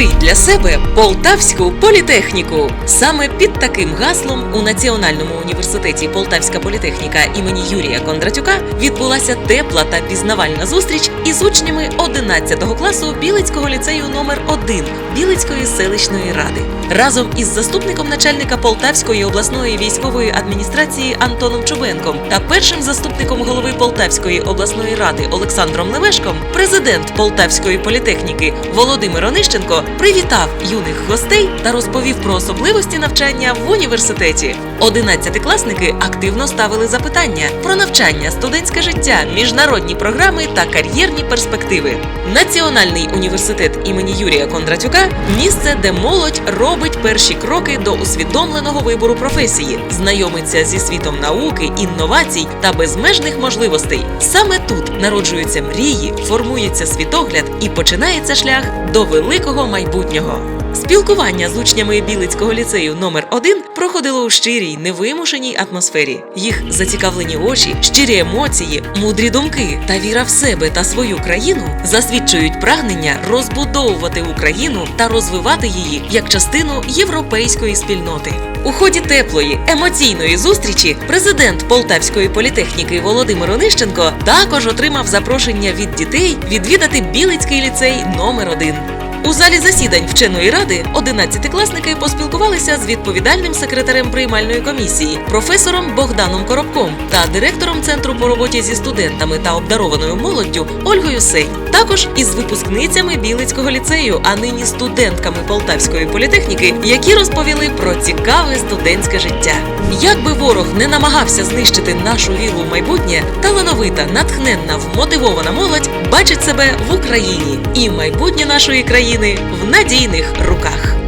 Відкрий для себе Полтавську політехніку. Саме під таким гаслом у Національному університеті Полтавська політехніка імені Юрія Кондратюка відбулася тепла та пізнавальна зустріч із учнями 11 класу Білицького ліцею номер 1 Білицької селищної ради. Разом із заступником начальника Полтавської обласної військової адміністрації Антоном Чубенком та першим заступником голови Полтавської обласної ради Олександром Левешком, президент Полтавської політехніки Володимир Онищенко привітав юних гостей та розповів про особливості навчання в університеті. Одинадцятикласники активно ставили запитання про навчання, студентське життя, міжнародні програми та кар'єрні перспективи. Національний університет імені Юрія Кондратюка місце, де молодь робить перші кроки до усвідомленого вибору професії, знайомиться зі світом науки, інновацій та безмежних можливостей. Саме тут народжуються мрії, формується світогляд і починається шлях до великого майбутнього. Спілкування з учнями Білицького ліцею номер 1 проходило у щирій, невимушеній атмосфері. Їх зацікавлені очі, щирі емоції, мудрі думки та віра в себе та свою країну засвідчують прагнення розбудовувати Україну та розвивати її як частину європейської спільноти. У ході теплої емоційної зустрічі президент Полтавської політехніки Володимир Онищенко також отримав запрошення від дітей відвідати Білицький ліцей номер 1 у залі засідань вченої ради 11-класники поспілкувалися з відповідальним секретарем приймальної комісії, професором Богданом Коробком та директором центру по роботі зі студентами та обдарованою молоддю Ольгою Сей. Також із випускницями Білицького ліцею, а нині студентками Полтавської політехніки, які розповіли про цікаве студентське життя. Як би ворог не намагався знищити нашу віру в майбутнє, талановита, натхненна, вмотивована молодь бачить себе в Україні і майбутнє нашої країни в надійних руках.